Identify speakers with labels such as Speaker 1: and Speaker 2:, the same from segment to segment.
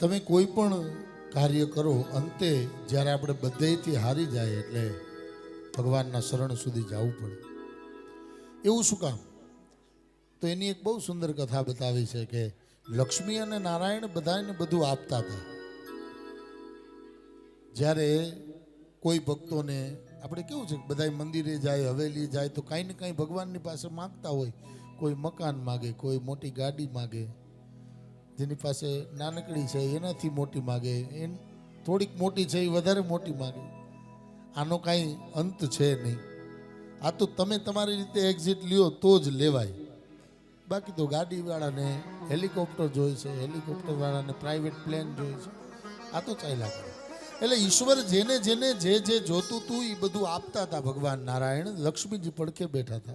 Speaker 1: તમે કોઈ પણ કાર્ય કરો, અંતે જ્યારે આપણે બધેથી હારી જાય એટલે ભગવાનના શરણ સુધી જવું પડે. એવું શું કામ? તો એની એક બહુ સુંદર કથા બતાવી છે કે લક્ષ્મી અને નારાયણ બધાને બધું આપતા હતા. જ્યારે કોઈ ભક્તોને, આપણે કેવું છે બધા મંદિરે જાય, હવેલી જાય, તો કાંઈ ને કાંઈ ભગવાનની પાસે માગતા હોય. કોઈ મકાન માગે, કોઈ મોટી ગાડી માગે. જેની પાસે નાનકડી છે, એનાથી મોટી માગે. એન થોડીક મોટી છે, એ વધારે મોટી માગે. આનો કાંઈ અંત છે નહીં. આ તો તમે તમારી રીતે એક્ઝિટ લ્યો તો જ લેવાય. બાકી તો ગાડીવાળાને હેલિકોપ્ટર જોઈએ છે, હેલિકોપ્ટરવાળાને પ્રાઇવેટ પ્લેન જોઈએ છે. આ તો ચાલ્યા કરે. એટલે ઈશ્વર જેને જેને જે જે જોતું હતું એ બધું આપતા હતા ભગવાન નારાયણ. લક્ષ્મીજી પડખે બેઠા હતા.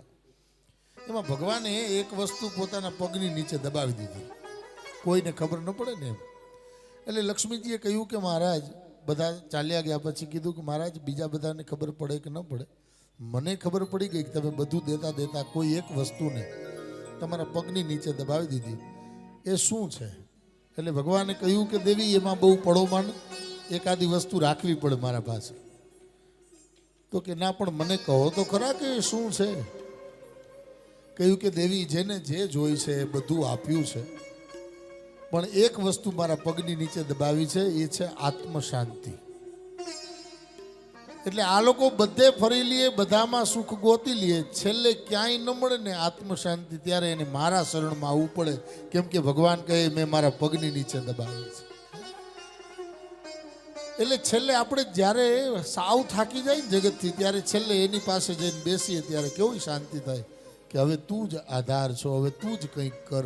Speaker 1: એમાં ભગવાને એક વસ્તુ પોતાના પગની નીચે દબાવી દીધી. કોઈને ખબર ન પડે ને એમ. એટલે લક્ષ્મીજીએ કહ્યું કે મહારાજ, બધા ચાલ્યા ગયા પછી કીધું કે મહારાજ, બીજા બધાને ખબર પડે કે ન પડે? મને ખબર પડી ગઈ કે તમે બધું દેતા દેતા કોઈ એક વસ્તુને તમારા પગની નીચે દબાવી દીધી. એ શું છે? એટલે ભગવાને કહ્યું કે દેવી, એમાં બહુ પડોમાં એકાદી વસ્તુ રાખવી પડે મારા પાસે. તો કે ના, પણ મને કહો તો ખરા કે શું છે? કહ્યું કે દેવી, જેને જે જોઈ છે એ બધું આપ્યું છે. પણ એક વસ્તુ મારા પગની નીચે દબાવી છે, એ છે આત્મશાંતિ. એટલે આ લોકો બધે ફરી લઈએ બધામાં સુખ ગોતી લઈએ છેલ્લે ક્યાંય ન મળે ને આત્મશાંતિ, ત્યારે એને મારા શરણમાં આવવું પડે. કેમ કે ભગવાન કહે, મેં મારા પગની નીચે દબાવી છે. એટલે છેલ્લે આપણે જ્યારે સાવ થાકી જાય જગતથી, ત્યારે છેલ્લે એની પાસે જઈને બેસીએ, ત્યારે કેવી શાંતિ થાય કે હવે તું જ આધાર છો, હવે તું જ કંઈક કર.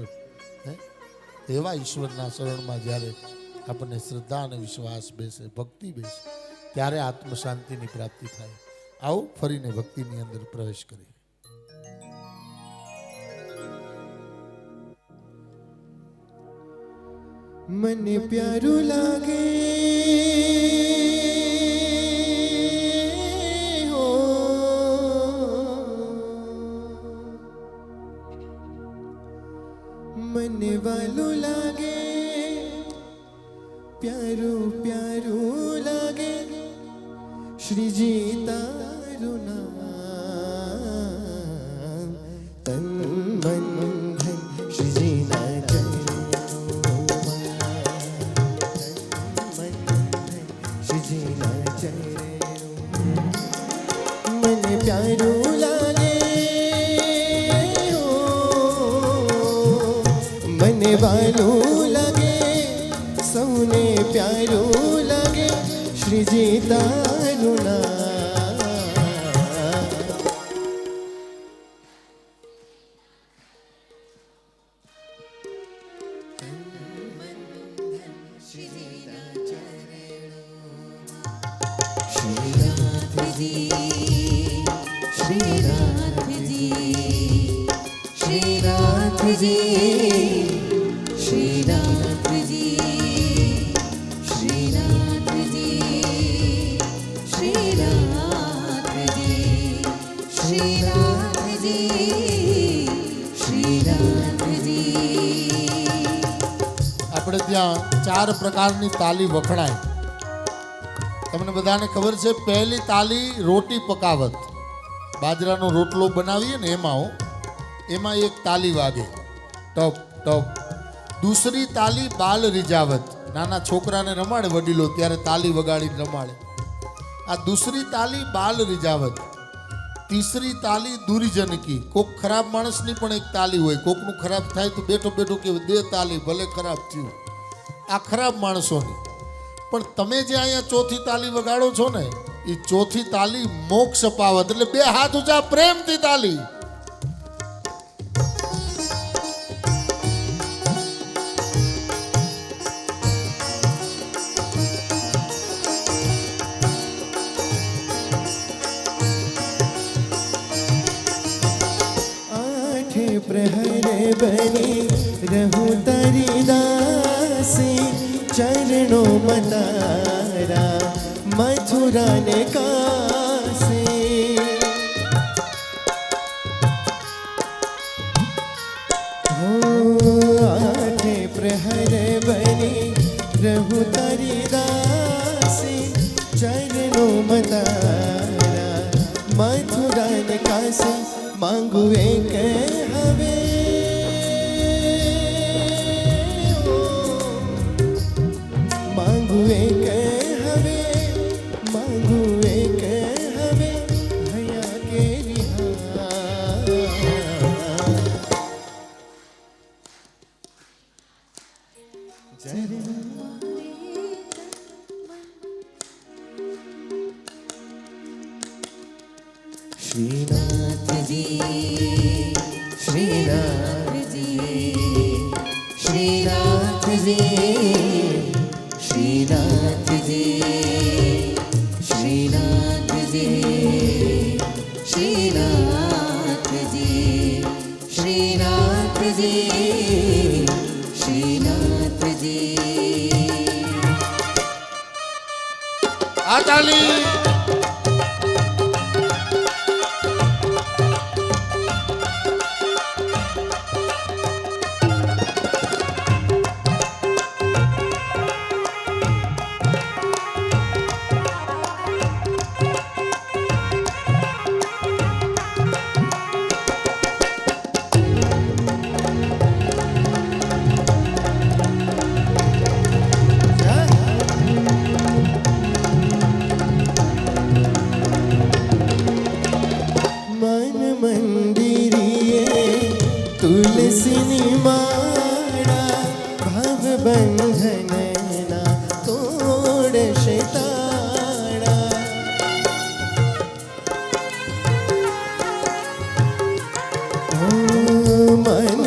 Speaker 1: એવા ઈશ્વરના શરણમાં જ્યારે આપણને શ્રદ્ધા અને વિશ્વાસ બેસે, ભક્તિ બેસે, ત્યારે આત્મશાંતિની પ્રાપ્તિ થાય. આવું ફરીને ભક્તિની અંદર પ્રવેશ કરીએ.
Speaker 2: મને પ્યારું લાગે મને વાલું લાગે પ્યારું પ્યારું લાગે શ્રીજી તારું નામ તન મન ધન શ્રીજીના મને પ્યારું મને વાલું લાગે સૌને પ્યારું લાગે શ્રીજી તારું નામ.
Speaker 1: આપણે ત્યાં ચાર પ્રકારની તાલી વખણાય. તમને બધાને ખબર છે, પહેલી તાલી રોટી પકાવત. બાજરાનો રોટલો બનાવીએ ને એમાં એમાં એક તાલી વાગે. ટપ ટપ. દૂસરી તાલી બાલ રીજાવત નાના છોકરાને રમાડે વડીલો, ત્યારે તાલી વગાડીને રમાડે. આ દૂસરી તાલી બાલ રીજાવત તીસરી તાલી દુરીજન કી કોક ખરાબ માણસની પણ એક તાલી હોય. કોકનું ખરાબ થાય તો બેઠો બેઠો કે દે તાલી, ભલે ખરાબ થયું. આ ખરાબ માણસોની. પણ તમે જે અહીંયા ચોથી તાલી વગાડો છો ને, એ ચોથી તાલી મોક્ષ પાવત એટલે બે હાથ ઊંચા, પ્રેમથી તાલી.
Speaker 2: બની રહું તારી દાસી ચરણો મતારા મથુરાને કાસી આઠે પ્રહરે બની રહું તારી દાસી ચરણો મતારા મથુરાને કાશે માંગુ એક હવે
Speaker 1: 在你
Speaker 2: Thank you. તુલસીની માળા ભવ બંધનના તોડશે તાળા મન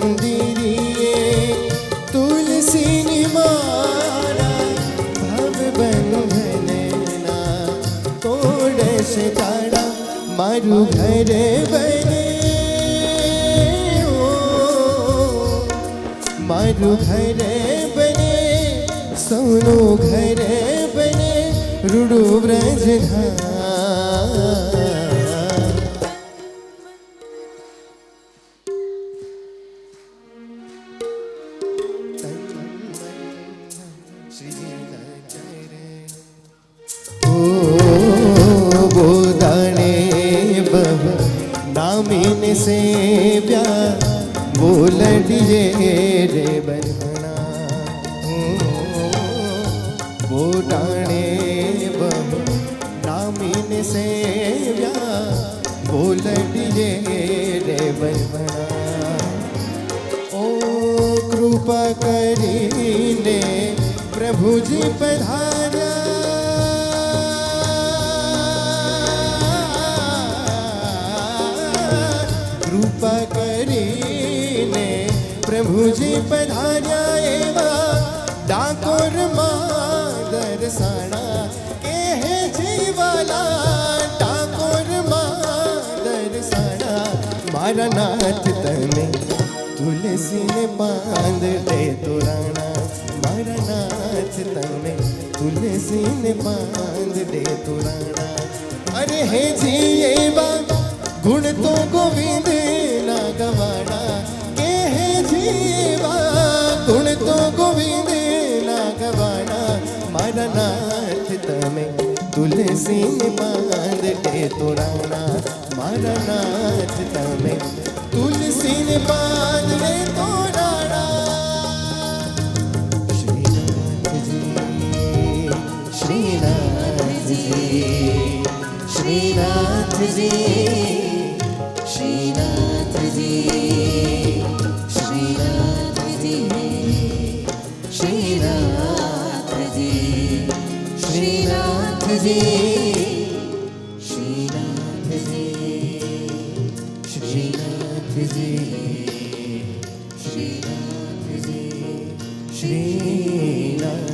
Speaker 2: મંદિરીએ તુલસીની માળા ભવ બંધનના તોડશે તાળા મારું ઘરે બને મારું ઘરે બને સૌનું ઘરે બને રૂડું વ્રજ નામીને સેવ્યા બોલડીએ રે सेव्या बोल दिए रे ओ कृपा करीने प्रभु जी पधारा। कृपा करीने प्रभु जी प्रधान एवा डाकोर माँ किसी बाँध दे तो राणा? मारा नाच तंगने। तुलसी ने बाँध दे तो राणा। अरे हे जी ये बा गुण तो गोविंद ना गवाड़ा के हे जी ये बा गुण तो गोविंद ना गवाड़ा मारा नाच तमें तुलसी ने बाँध दे तो राणा। मारा नाच तमें तुलसी ने बांध में तो डाड़ा Shrinath ji Shrinath ji Shrinath ji Shrinath ji Shrinath ji Shrinath ji Shrinath ji Gigantes e gigantes e gigantes